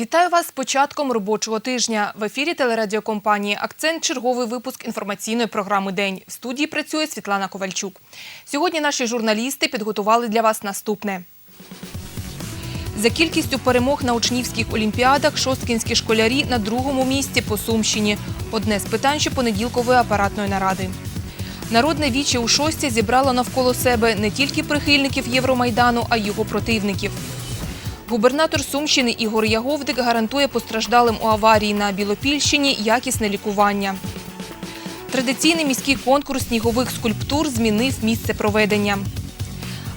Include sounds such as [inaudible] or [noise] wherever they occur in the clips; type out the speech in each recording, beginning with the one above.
Вітаю вас з початком робочого тижня. В ефірі телерадіокомпанії Акцент черговий випуск інформаційної програми День. В студії працює Світлана Ковальчук. Сьогодні наші журналісти підготували для вас наступне. За кількістю перемог на учнівських олімпіадах шосткінські школярі на другому місці по Сумщині. Одне з питань щопонеділкової апаратної наради. Народне віче у шості зібрало навколо себе не тільки прихильників Євромайдану, а й його противників. Губернатор Сумщини Ігор Яговдик гарантує постраждалим у аварії на Білопільщині якісне лікування. Традиційний міський конкурс снігових скульптур змінив місце проведення.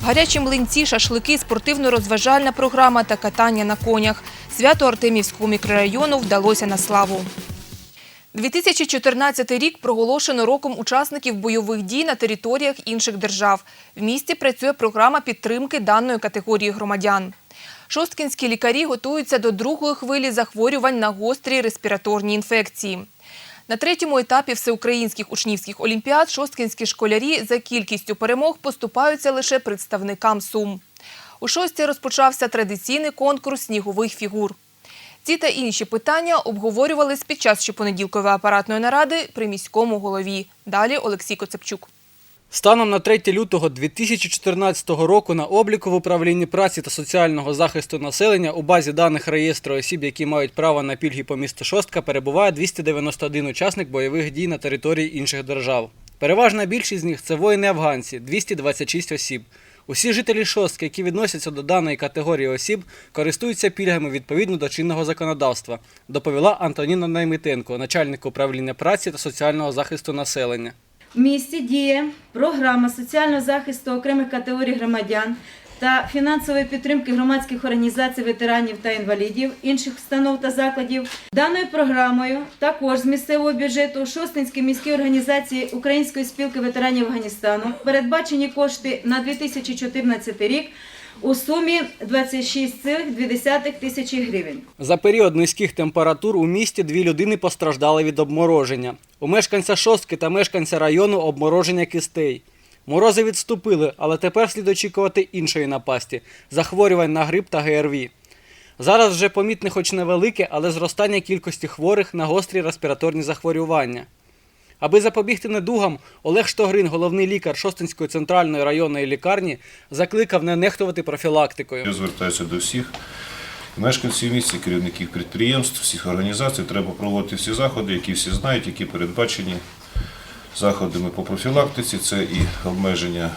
Гарячі млинці, шашлики, спортивно-розважальна програма та катання на конях. Свято Артемівського мікрорайону вдалося на славу. 2014 рік проголошено роком учасників бойових дій на територіях інших держав. В місті працює програма підтримки даної категорії громадян. Шосткінські лікарі готуються до другої хвилі захворювань на гострі респіраторні інфекції. На третьому етапі всеукраїнських учнівських олімпіад шосткінські школярі за кількістю перемог поступаються лише представникам Сум. У шості розпочався традиційний конкурс снігових фігур. Ці та інші питання обговорювались під час щопонеділкової апаратної наради при міському голові. Далі Олексій Коцепчук. Станом на 3 лютого 2014 року на обліку в управлінні праці та соціального захисту населення у базі даних реєстру осіб, які мають право на пільги по місту Шостка, перебуває 291 учасник бойових дій на території інших держав. Переважна більшість з них це воїни-афганці 226 осіб. Усі жителі Шостки, які відносяться до даної категорії осіб, користуються пільгами відповідно до чинного законодавства, доповіла Антоніна Наймитенко, начальник управління праці та соціального захисту населення. Місті діє програма соціального захисту окремих категорій громадян та фінансової підтримки громадських організацій ветеранів та інвалідів, інших установ та закладів. Даною програмою також з місцевого бюджету Шостинській міській організації Української спілки ветеранів Афганістану передбачені кошти на 2014 рік у сумі 26,2 тисячі гривень. За період низьких температур у місті дві людини постраждали від обмороження. У мешканця шостки та мешканця району обмороження кистей. Морози відступили, але тепер слід очікувати іншої напасті захворювань на грип та ГРВІ. Зараз вже помітне, хоч невелике, але зростання кількості хворих на гострі респіраторні захворювання. Аби запобігти недугам, Олег Штогрин, головний лікар Шостинської центральної районної лікарні, закликав не нехтувати профілактикою. Я звертаюся до всіх мешканців міста, керівників підприємств, всіх організацій. Треба проводити всі заходи, які всі знають, які передбачені заходами по профілактиці. Це і обмеження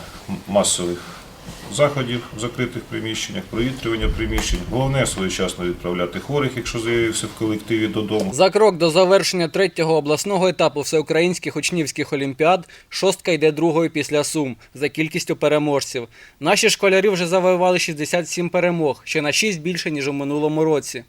масових заходів в закритих приміщеннях, провітрювання приміщень. Головне своєчасно відправляти хворих, якщо з'явився в колективі додому. За крок до завершення третього обласного етапу всеукраїнських учнівських олімпіад шостка йде другою після Сум за кількістю переможців. Наші школярі вже завоювали 67 перемог, ще на 6 більше ніж у минулому році.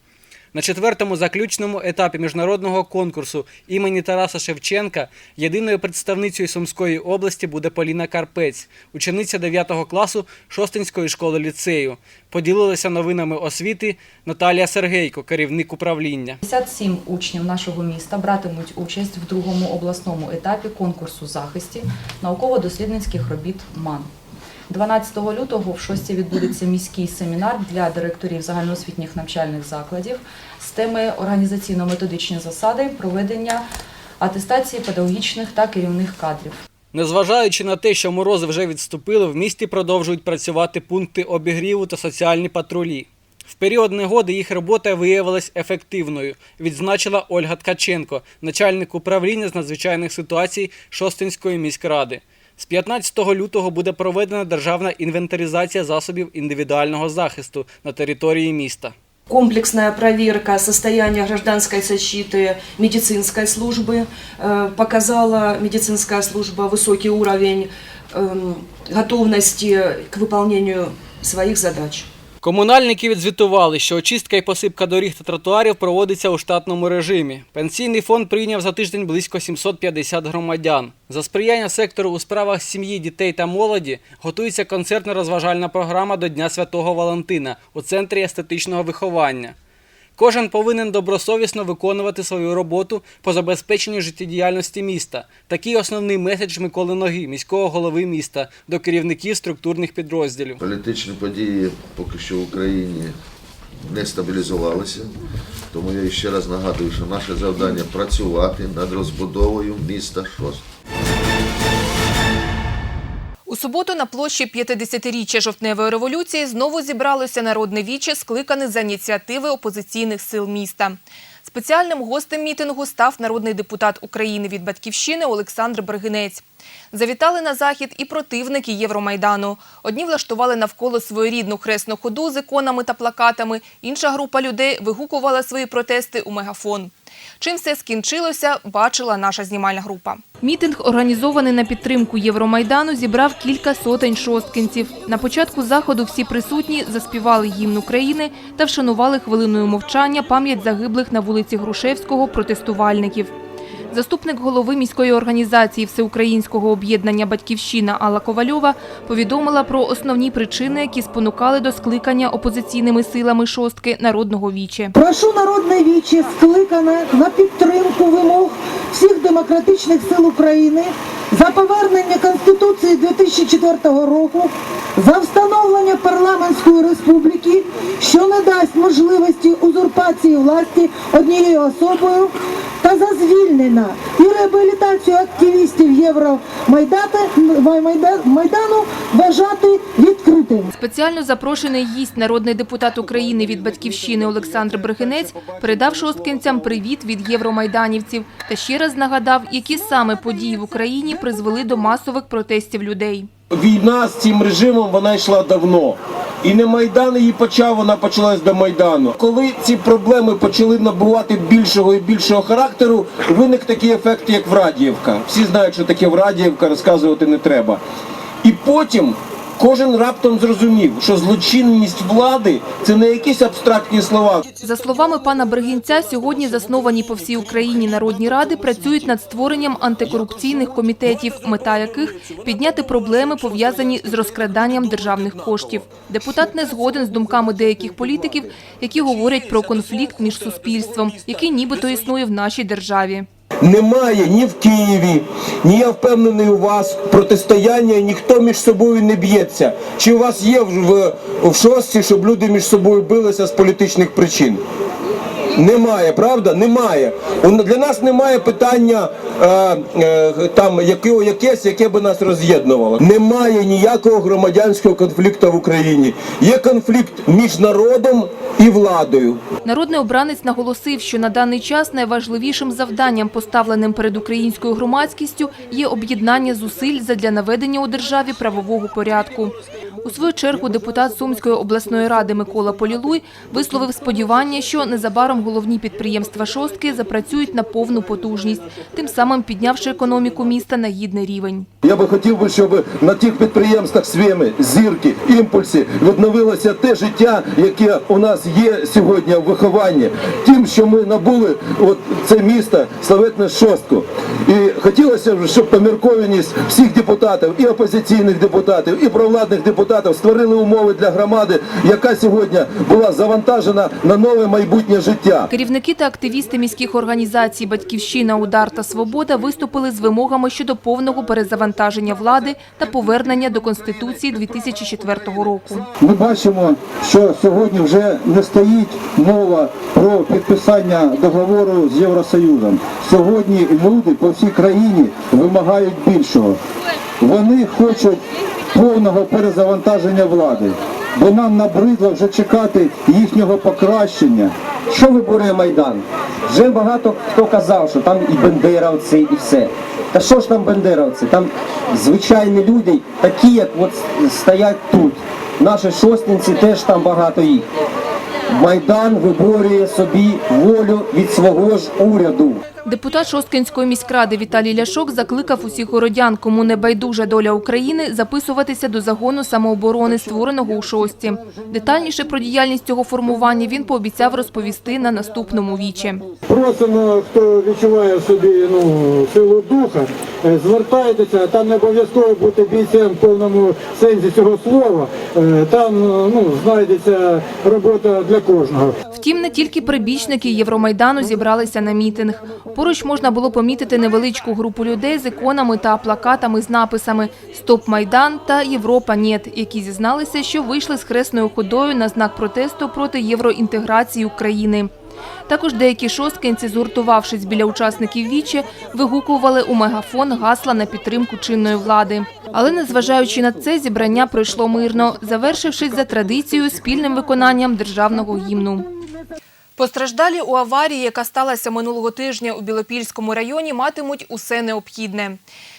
На четвертому заключному етапі міжнародного конкурсу імені Тараса Шевченка єдиною представницею Сумської області буде Поліна Карпець, учениця 9 класу Шостинської школи ліцею. Поділилася новинами освіти Наталія Сергейко, керівник управління. 57 учнів нашого міста братимуть участь в другому обласному етапі конкурсу захисті науково-дослідницьких робіт МАН. 12 лютого в шості відбудеться міський семінар для директорів загальноосвітніх навчальних закладів з теми організаційно-методичні засади проведення атестації педагогічних та керівних кадрів. Незважаючи на те, що морози вже відступили, в місті продовжують працювати пункти обігріву та соціальні патрулі. В період негоди їх робота виявилась ефективною, відзначила Ольга Ткаченко, начальник управління з надзвичайних ситуацій Шостинської міськради. З 15 лютого буде проведена державна інвентаризація засобів індивідуального захисту на території міста. Комплексная проверка состояния гражданской защиты медицинской службы э, показала медицинская служба высокий уровень эм, готовности к выполнению своих задач. Комунальники відзвітували, що очистка і посипка доріг та тротуарів проводиться у штатному режимі. Пенсійний фонд прийняв за тиждень близько 750 громадян. За сприяння сектору у справах сім'ї, дітей та молоді готується концертно-розважальна програма до Дня Святого Валентина у центрі естетичного виховання. Кожен повинен добросовісно виконувати свою роботу по забезпеченню життєдіяльності міста. Такий основний меседж Миколи Ноги, міського голови міста, до керівників структурних підрозділів. Політичні події поки що в Україні не стабілізувалися. Тому я ще раз нагадую, що наше завдання працювати над розбудовою міста Шост. У суботу на площі 50-річчя жовтневої революції знову зібралося народне віче, скликане за ініціативи опозиційних сил міста. Спеціальним гостем мітингу став народний депутат України від Батьківщини Олександр Бергинець. Завітали на захід і противники Євромайдану. Одні влаштували навколо своєрідну хресну ходу з іконами та плакатами, інша група людей вигукувала свої протести у мегафон. Чим все скінчилося, бачила наша знімальна група. Мітинг, організований на підтримку Євромайдану, зібрав кілька сотень шосткинців. На початку заходу всі присутні заспівали гімн України та вшанували хвилиною мовчання пам'ять загиблих на вулиці Грушевського протестувальників. Заступник голови міської організації Всеукраїнського об'єднання «Батьківщина» Алла Ковальова повідомила про основні причини, які спонукали до скликання опозиційними силами шостки народного віче. Прошу народне віче скликане на підтримку вимог всіх демократичних сил України за повернення Конституції 2004 року, за встановлення парламентської республіки, що не дасть можливості узурпації власті однією особою, та за звільнення і реабілітацію активістів Євромайдану вважати відкритим. Спеціально запрошений гість народний депутат України від Батьківщини Олександр Брехинець передав шосткинцям привіт від євромайданівців та ще раз нагадав, які саме події в Україні призвели до масових протестів людей. Війна з цим режимом вона йшла давно. І не Майдан її почав, вона почалась до Майдану. Коли ці проблеми почали набувати більшого і більшого характеру, виник такий ефект, як Врадіївка. Всі знають, що таке Врадіївка, розказувати не треба. І потім кожен раптом зрозумів, що злочинність влади це не якісь абстрактні слова. За словами пана Бригінця, сьогодні засновані по всій Україні народні ради працюють над створенням антикорупційних комітетів, мета яких підняти проблеми, пов'язані з розкраданням державних коштів. Депутат не згоден з думками деяких політиків, які говорять про конфлікт між суспільством, який нібито існує в нашій державі. Немає ні в Києві, ні я впевнений у вас протистояння, ніхто між собою не б'ється. Чи у вас є в, в, шості, щоб люди між собою билися з політичних причин? Немає, правда? Немає. Для нас немає питання е, е, там яке, якесь, яке би нас роз'єднувало. Немає ніякого громадянського конфлікту в Україні. Є конфлікт між народом і владою. Народний обранець наголосив, що на даний час найважливішим завданням, поставленим перед українською громадськістю, є об'єднання зусиль задля наведення у державі правового порядку. У свою чергу депутат Сумської обласної ради Микола Полілуй висловив сподівання, що незабаром головні підприємства шостки запрацюють на повну потужність, тим самим піднявши економіку міста на гідний рівень. Я би хотів би, щоб на тих підприємствах Свеми, зірки, імпульсі відновилося те життя, яке у нас є сьогодні в вихованні. Тим, що ми набули це місто, славетне шостку. І хотілося б, щоб поміркованість всіх депутатів, і опозиційних депутатів, і провладних депутатів створили умови для громади, яка сьогодні була завантажена на нове майбутнє життя. Керівники та активісти міських організацій «Батьківщина», «Удар» та «Свобода» виступили з вимогами щодо повного перезавантаження влади та повернення до Конституції 2004 року. Ми бачимо, що сьогодні вже не стоїть мова про підписання договору з Євросоюзом. Сьогодні люди по всій країні вимагають більшого. Вони хочуть повного перезавантаження влади, бо нам набридло вже чекати їхнього покращення. Що виборює Майдан? Вже багато хто казав, що там і бендеровці, і все. Та що ж там бендеровці? Там звичайні люди, такі, як от стоять тут. Наші шостинці теж там багато їх. Майдан виборює собі волю від свого ж уряду. Депутат Шосткинської міськради Віталій Ляшок закликав усіх городян, кому не байдужа доля України, записуватися до загону самооборони, створеного у Шості. Детальніше про діяльність цього формування він пообіцяв розповісти на наступному вічі. Просимо, хто відчуває в собі ну, силу духа, е, звертайтеся, там не обов'язково бути бійцем в повному сенсі цього слова. Е, Там ну, знайдеться робота для кожного. Втім, не тільки прибічники Євромайдану зібралися на мітинг. Поруч можна було помітити невеличку групу людей з іконами та плакатами з написами «Стоп Майдан» та «Європа НІЕТ», які зізналися, що вийшли з хресною ходою на знак протесту проти євроінтеграції України. Також деякі шосткинці, згуртувавшись біля учасників вічі, вигукували у мегафон гасла на підтримку чинної влади. Але незважаючи на це, зібрання пройшло мирно, завершившись за традицією спільним виконанням державного гімну. Постраждалі у аварії, яка сталася минулого тижня у Білопільському районі, матимуть усе необхідне.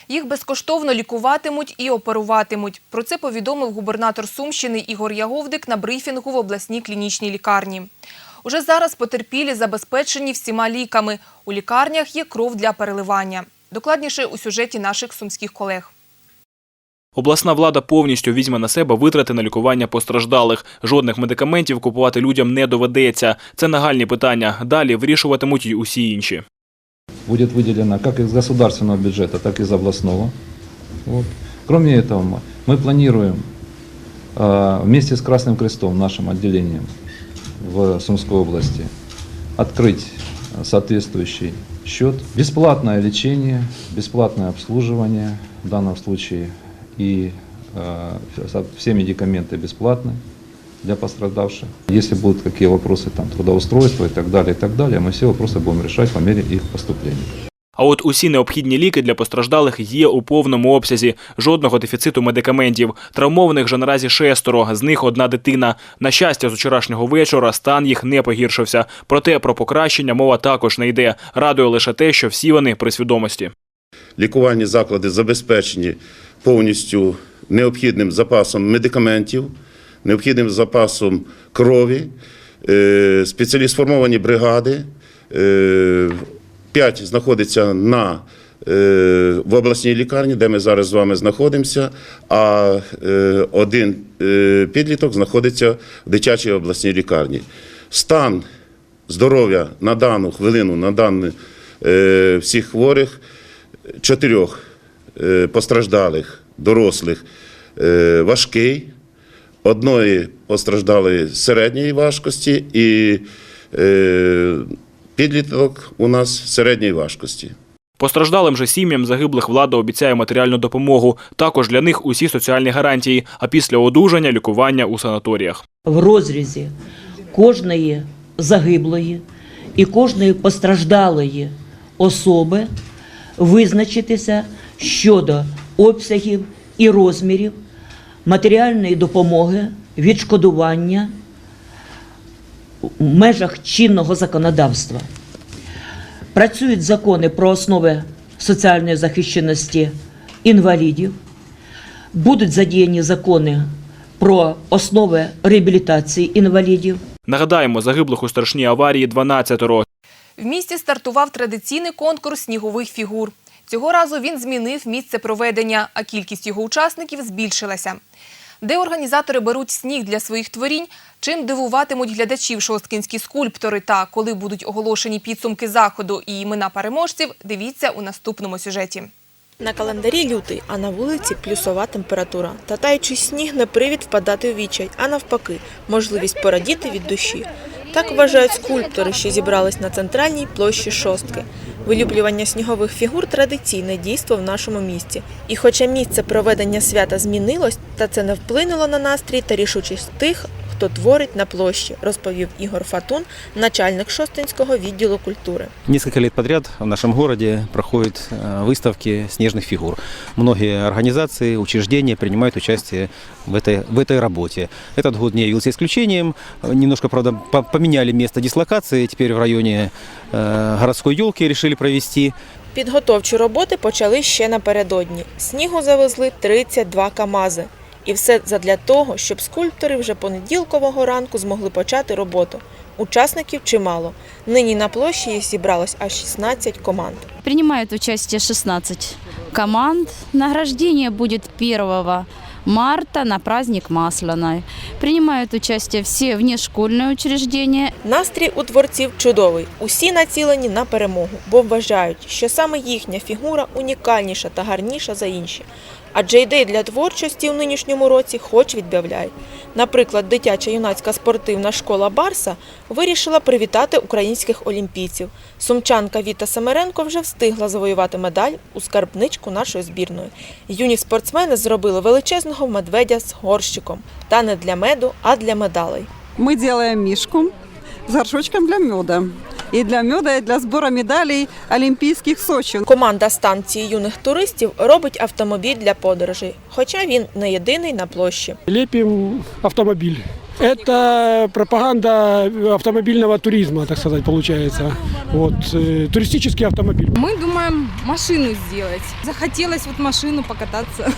Їх безкоштовно лікуватимуть і оперуватимуть. Про це повідомив губернатор Сумщини Ігор Яговдик на брифінгу в обласній клінічній лікарні. Уже зараз потерпілі забезпечені всіма ліками. У лікарнях є кров для переливання. Докладніше у сюжеті наших сумських колег. Обласна влада повністю візьме на себе витрати на лікування постраждалих. Жодних медикаментів купувати людям не доведеться. Це нагальні питання. Далі вирішуватимуть й усі інші. будет выделено как из государственного бюджета, так и из областного. Вот. Кроме этого, мы- мы планируем э, вместе с Красным Крестом, нашим отделением в Сумской области, открыть э, соответствующий счет. Бесплатное лечение, бесплатное обслуживание в данном случае и э, со- все медикаменты бесплатны для пострадавших. Если будут какие вопросы там, трудоустройства и так далее, и так далее, мы все вопросы будем решать по мере их поступления. А от усі необхідні ліки для постраждалих є у повному обсязі. Жодного дефіциту медикаментів. Травмованих же наразі шестеро, з них одна дитина. На щастя, з вчорашнього вечора стан їх не погіршився. Проте про покращення мова також не йде. Радує лише те, що всі вони при свідомості. Лікувальні заклади забезпечені повністю необхідним запасом медикаментів, необхідним запасом крові, е, спеціалі сформовані бригади. е, П'ять знаходиться на, е, в обласній лікарні, де ми зараз з вами знаходимося, а один підліток знаходиться в дитячій обласній лікарні. Стан здоров'я на дану хвилину, на дані всіх хворих чотирьох е, постраждалих дорослих е, важкий, одної постраждалої середньої важкості і е, підліток у нас середньої важкості. Постраждалим же сім'ям загиблих влада обіцяє матеріальну допомогу. Також для них усі соціальні гарантії, а після одужання лікування у санаторіях. в розрізі кожної загиблої і кожної постраждалої особи визначитися щодо обсягів і розмірів матеріальної допомоги, відшкодування в межах чинного законодавства. Працюють закони про основи соціальної захищеності інвалідів, будуть задіяні закони про основи реабілітації інвалідів. Нагадаємо, загиблих у страшній аварії 12-ро. В місті стартував традиційний конкурс снігових фігур. Цього разу він змінив місце проведення, а кількість його учасників збільшилася. Де організатори беруть сніг для своїх творінь, чим дивуватимуть глядачів шосткінські скульптори та коли будуть оголошені підсумки заходу і імена переможців, дивіться у наступному сюжеті. На календарі лютий, а на вулиці плюсова температура. Татаючий сніг не привід впадати у відчай, а навпаки, можливість порадіти від душі. Так вважають скульптори, що зібрались на центральній площі шостки. Вилюблювання снігових фігур традиційне дійство в нашому місті. І хоча місце проведення свята змінилось, та це не вплинуло на настрій та рішучість тих, хто творить на площі, розповів Ігор Фатун, начальник Шостинського відділу культури. Несколько лет подряд в нашем городе проходят э, выставки снежных фигур. Многие организации, учреждения принимают участие в этой, в этой работе. Этот год не явился исключением. Немножко, правда, по- поменяли место дислокации. Теперь в районе э, городской елки решили провести. Підготовчі роботи почали ще напередодні. Снігу завезли 32 КАМАЗи. І все задля того, щоб скульптори вже понеділкового ранку змогли почати роботу. Учасників чимало. Нині на площі їх зібралось аж 16 команд. Принимают участие 16 команд. Награждение будет 1 марта на праздник Масляной. Принимают участие все внешкольные учреждения. Настрій у творців чудовий. Усі націлені на перемогу, бо вважають, що саме їхня фігура унікальніша та гарніша за інші. Адже ідей для творчості у нинішньому році хоч відбавляй. Наприклад, дитяча юнацька спортивна школа Барса вирішила привітати українських олімпійців. Сумчанка Віта Семеренко вже встигла завоювати медаль у скарбничку нашої збірної. Юні спортсмени зробили величезного медведя з горщиком. Та не для меду, а для медалей. Мы делаем мишку с горшочком для меда. И для меда, и для сбора медалей Олимпийских в Сочи. Команда станції юних туристів робить автомобіль для подорожей, хоча він не єдиний на площі. Лепим автомобиль. Это пропаганда автомобильного туризма, так сказать, получается. Вот, э, туристический автомобиль. Мы думаем машину сделать. Захотелось вот машину покататься.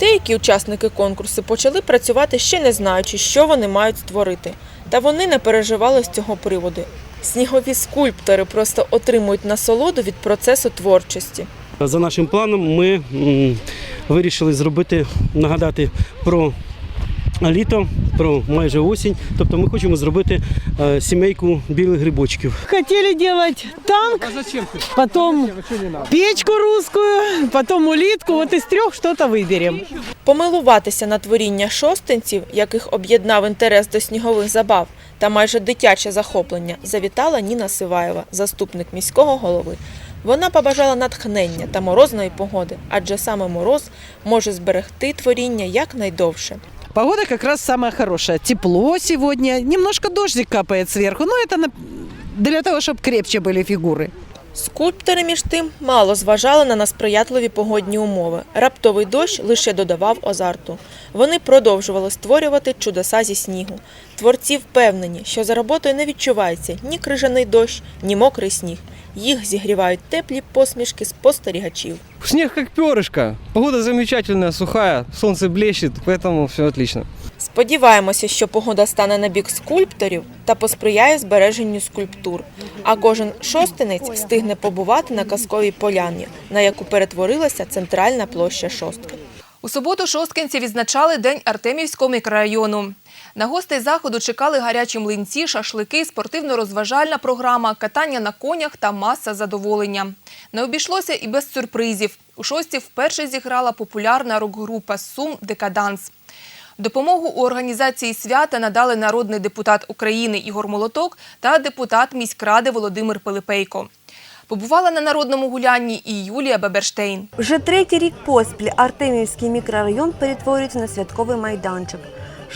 Деякі учасники конкурсу почали працювати ще не знаючи, що вони мають створити. Та вони не переживали з цього приводу. Снігові скульптори просто отримують насолоду від процесу творчості. За нашим планом ми вирішили зробити, нагадати про літо, про майже осінь. Тобто ми хочемо зробити е, сімейку білих грибочків. Хотели делать танк, потом печку русскую, потом улитку. Вот из трех что-то выберем. Помилуватися на творіння шостинців, яких об'єднав інтерес до снігових забав та майже дитяче захоплення, завітала Ніна Сиваєва, заступник міського голови. Вона побажала натхнення та морозної погоди, адже саме мороз може зберегти творіння якнайдовше. Погода как раз самая хорошая. Тепло сегодня, немножко дождик капает сверху, но это на- для того, чтобы крепче были фигуры. Скульптори, між тим, мало зважали на несприятливі погодні умови. Раптовий дощ лише додавав азарту. Вони продовжували створювати чудеса зі снігу. Творці впевнені, що за роботою не відчувається ні крижаний дощ, ні мокрий сніг. Їх зігрівають теплі посмішки спостерігачів. Снег как перышко. Погода замечательная, сухая, солнце блещет, поэтому все отлично. Сподіваємося, що погода стане на бік скульпторів та посприяє збереженню скульптур. А кожен шостинець встигне побувати на казковій поляні, на яку перетворилася центральна площа шостки. У суботу шосткинці відзначали День Артемівського мікрорайону. На гостей заходу чекали гарячі млинці, шашлики, спортивно-розважальна програма, катання на конях та маса задоволення. Не обійшлося і без сюрпризів. У шості вперше зіграла популярна рок-група Сум Декаданс. Допомогу у організації свята надали народний депутат України Ігор Молоток та депутат міськради Володимир Пилипейко. Побувала на народному гулянні і Юлія Беберштейн. Вже третій рік поспіль Артемівський мікрорайон перетворюється на святковий майданчик.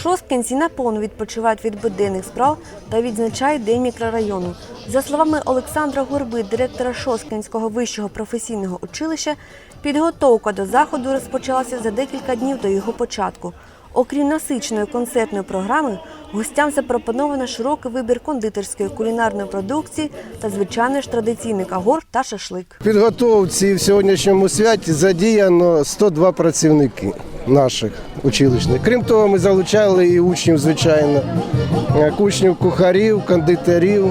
Шосткинці наповну відпочивають від буденних справ та відзначають День мікрорайону. За словами Олександра Горби, директора Шосткинського вищого професійного училища, підготовка до заходу розпочалася за декілька днів до його початку. Окрім насиченої концертної програми, гостям запропоновано широкий вибір кондитерської кулінарної продукції та, звичайно ж, традиційний кагор та шашлик. Підготовці в сьогоднішньому святі задіяно 102 працівники наших училищних. Крім того, ми залучали і учнів, звичайно, як учнів кухарів, кондитерів,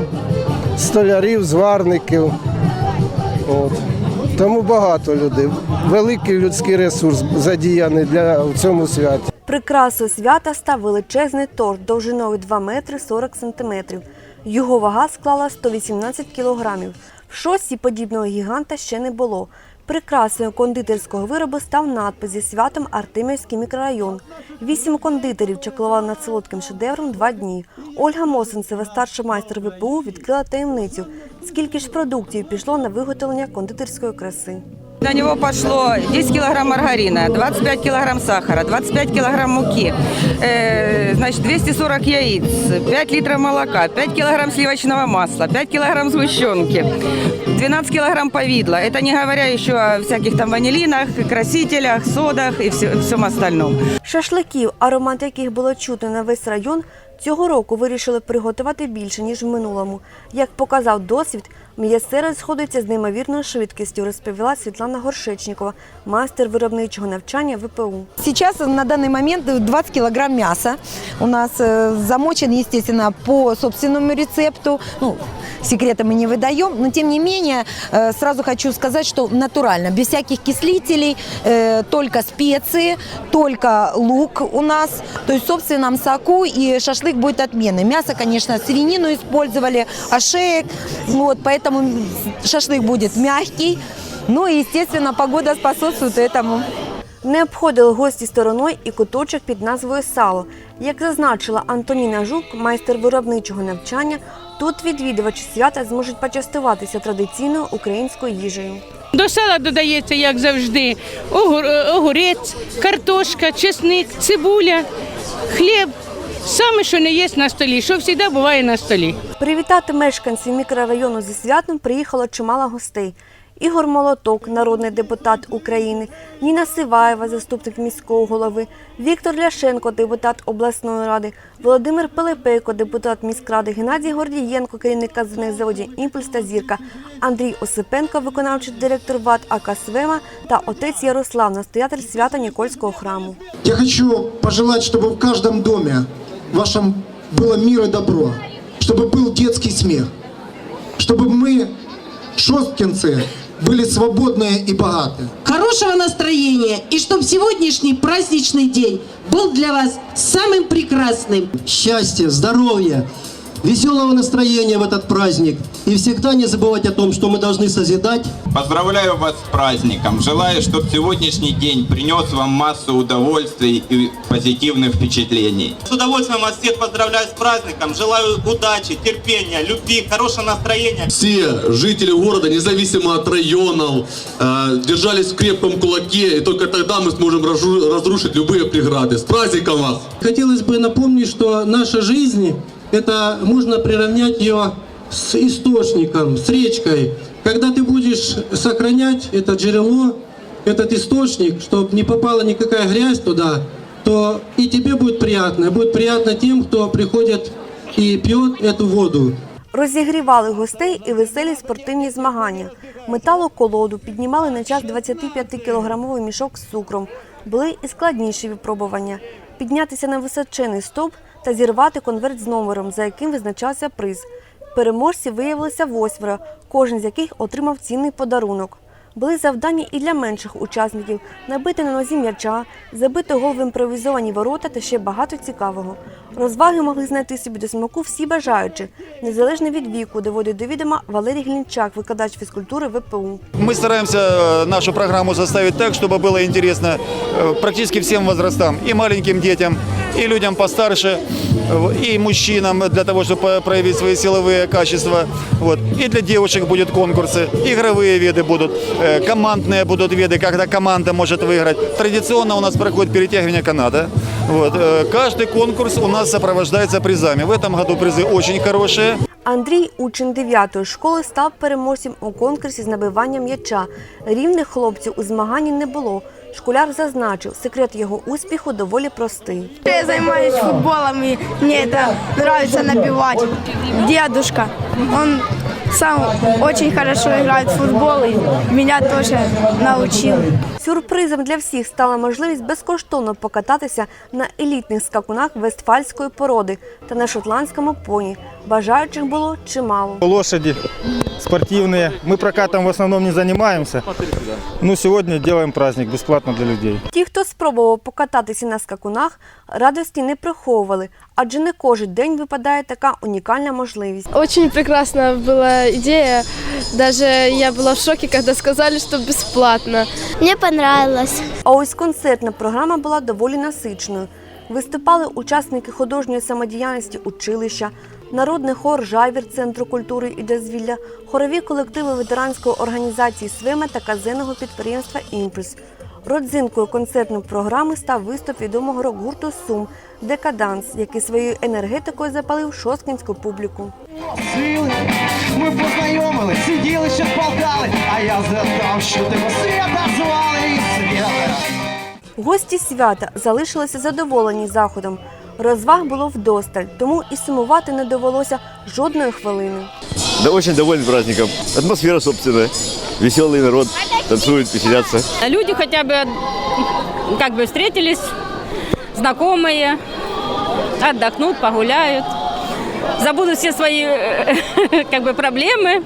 столярів, зварників. От. Тому багато людей. Великий людський ресурс задіяний для в цьому святі. Прикрасою свята став величезний торт довжиною 2 метри 40 сантиметрів. Його вага склала 118 кілограмів. В шості подібного гіганта ще не було. Прикрасою кондитерського виробу став надпис зі святом Артемівський мікрорайон. Вісім кондитерів чаклували над солодким шедевром два дні. Ольга Мосинцева, старший майстер ВПУ, відкрила таємницю. Скільки ж продуктів пішло на виготовлення кондитерської краси. На него пошло 10 килограмм маргарина, 25 килограмм сахара, 25 килограмм муки, э, значит, 240 яиц, 5 литров молока, 5 килограмм сливочного масла, 5 килограмм сгущенки, 12 килограмм повидла. Это не говоря еще о всяких там ванилинах, красителях, содах и все- всем остальном. Шашликів, аромат яких було чутно на весь район, Цього року вирішили приготувати більше, ніж в минулому. Як показав досвід, м'ясе розходиться з неймовірною швидкістю, розповіла Світлана Горшечникова, майстер виробничого навчання ВПУ. Сейчас на данный момент 20 килограмм мяса у нас э, замочен, естественно, по собственному рецепту. Ну, секреты мы не выдаем, но тем не менее э, сразу хочу сказать, что натурально, без всяких кислителей, э, только специи, только лук у нас, то есть в собственном соку и шашлык будет отменный. Мясо, конечно, свинину использовали, ошеек, вот, поэтому шашлык будет мягкий. Ну и, естественно, погода способствует этому. Не обходили гості стороною і куточок під назвою Сало. Як зазначила Антоніна Жук, майстер виробничого навчання, тут відвідувачі свята зможуть почастуватися традиційною українською їжею. До сала додається, як завжди, огур- огурець, картошка, чесник, цибуля, хліб. Саме, що не є на столі, що завжди буває на столі. Привітати мешканців мікрорайону зі святом приїхало чимало гостей. Ігор Молоток, народний депутат України, Ніна Сиваєва, заступник міського голови, Віктор Ляшенко, депутат обласної ради, Володимир Пилипейко, депутат міськради, Геннадій Гордієнко, керівник казаних заводів «Імпульс» та «Зірка», Андрій Осипенко, виконавчий директор ВАД АК «Свема» та отець Ярослав, настоятель свята Нікольського храму. Я хочу пожелать, чтобы в каждом вашем было мир и добро, чтобы был детский смех, чтобы мы, шосткинцы, были свободные и богатые. хорошего настроения и чтобы сегодняшний праздничный день был для вас самым прекрасным. Счастья, здоровья, веселого настроения в этот праздник. И всегда не забывать о том, что мы должны созидать Поздравляю вас с праздником. Желаю, чтобы сегодняшний день принес вам массу удовольствий и позитивных впечатлений. С удовольствием вас всех поздравляю с праздником. Желаю удачи, терпения, любви, хорошего настроения. Все жители города, независимо от районов, э, держались в крепком кулаке, и только тогда мы сможем разру- разрушить любые преграды. С праздником вас! Хотелось бы напомнить, что наша жизнь, это можно приравнять ее с источником, с речкой. Когда ты будешь сохранять это джерело, этот источник, чтобы не попала никакая грязь туда, то и тебе будет приятно, и будет приятно тем, кто приходит и пьет эту воду. Розігрівали гостей і веселі спортивні змагання. Металоколоду піднімали на час 25-кілограмовий мішок з цукром. Були і складніші випробування – піднятися на височений стовп та зірвати конверт з номером, за яким визначався приз. Переможці виявилися восьмеро, кожен з яких отримав цінний подарунок. Були завдання і для менших учасників – набити на нозі м'яча, забити гол в імпровізовані ворота та ще багато цікавого. Розваги могли знайти собі до смаку всі бажаючі, незалежно від віку, доводить до відома Валерій Глінчак, викладач фізкультури ВПУ. Мы стараемся э, нашу программу составить так, чтобы было интересно э, практически всем возрастам, и маленьким детям, и людям постарше, э, и мужчинам для того, чтобы по- проявить свои силовые качества. Вот. И для девушек будут конкурсы, игровые виды будут, э, командные будут виды, когда команда может выиграть. Традиционно у нас проходит перетягивание каната. Вот. Э, Каждый конкурс у нас сопровождается призами. В этом году призы очень хорошие. Андрій, учень 9 школи, став переможцем у конкурсі з набивання м'яча. Рівних хлопців у змаганні не було. Школяр зазначив, секрет його успіху доволі простий. Я занимаюсь футболом, и мне это нравится набивать. Дедушка, он сам очень хорошо играет в футбол, и меня тоже научил. Сюрпризом для всіх стала можливість безкоштовно покататися на елітних скакунах вестфальської породи та на шотландському поні. Бажаючих було чимало. Лошади спортивные. Мы прокатом в основном не занимаемся. Ну, сегодня делаем праздник бесплатно для людей. Ті, хто спробував покататися на скакунах, радості не приховували, адже не кожен день випадає така унікальна можливість. Очень прекрасная была идея. Даже я была в шоке, когда сказали, что бесплатно. Мне понравилось. А ось концертна програма була доволі насиченою. Виступали учасники художньої самодіяльності училища, народний хор Жайвір Центру культури і дозвілля, хорові колективи ветеранської організації «Свема» та казенного підприємства «Імпульс». Родзинкою концертної програми став виступ відомого рок-гурту Сум Декаданс, який своєю енергетикою запалив шосткінську публіку. Сили, ми познайомились, сиділи, ще спалкали, а я згадав, що тебе свята звали і свята. Гості свята залишилися задоволені заходом. Розваг було вдосталь, тому і сумувати не довелося жодної хвилини. Да очень доволен праздником. Атмосфера собственная. Веселый народ. Танцуют, веселятся. Люди хотя бы как бы встретились, знакомые, отдохнут, погуляют, забудут все свои [laughs] как бы проблемы.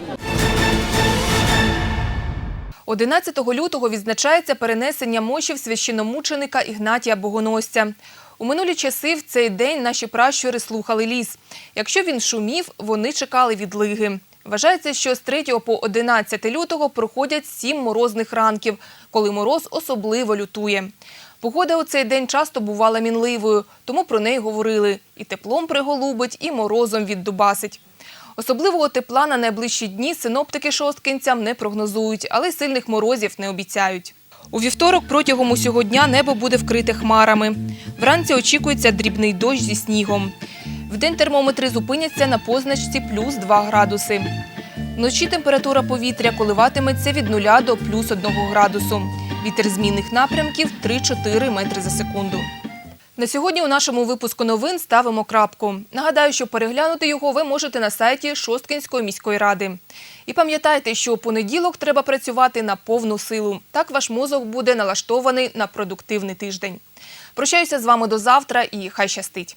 11 лютого відзначається перенесення мощів священомученика Ігнатія Богоносця. У минулі часи в цей день наші пращури слухали ліс. Якщо він шумів, вони чекали відлиги. Вважається, що з 3 по 11 лютого проходять сім морозних ранків, коли мороз особливо лютує. Погода у цей день часто бувала мінливою, тому про неї говорили – і теплом приголубить, і морозом віддубасить. Особливого тепла на найближчі дні синоптики шосткинцям не прогнозують, але сильних морозів не обіцяють. У вівторок протягом усього дня небо буде вкрите хмарами. Вранці очікується дрібний дощ зі снігом. Вдень термометри зупиняться на позначці плюс 2 градуси. Вночі температура повітря коливатиметься від 0 до плюс 1 градусу. Вітер змінних напрямків 3-4 метри за секунду. На сьогодні у нашому випуску новин ставимо крапку. Нагадаю, що переглянути його ви можете на сайті Шосткинської міської ради. І пам'ятайте, що у понеділок треба працювати на повну силу. Так ваш мозок буде налаштований на продуктивний тиждень. Прощаюся з вами до завтра і хай щастить.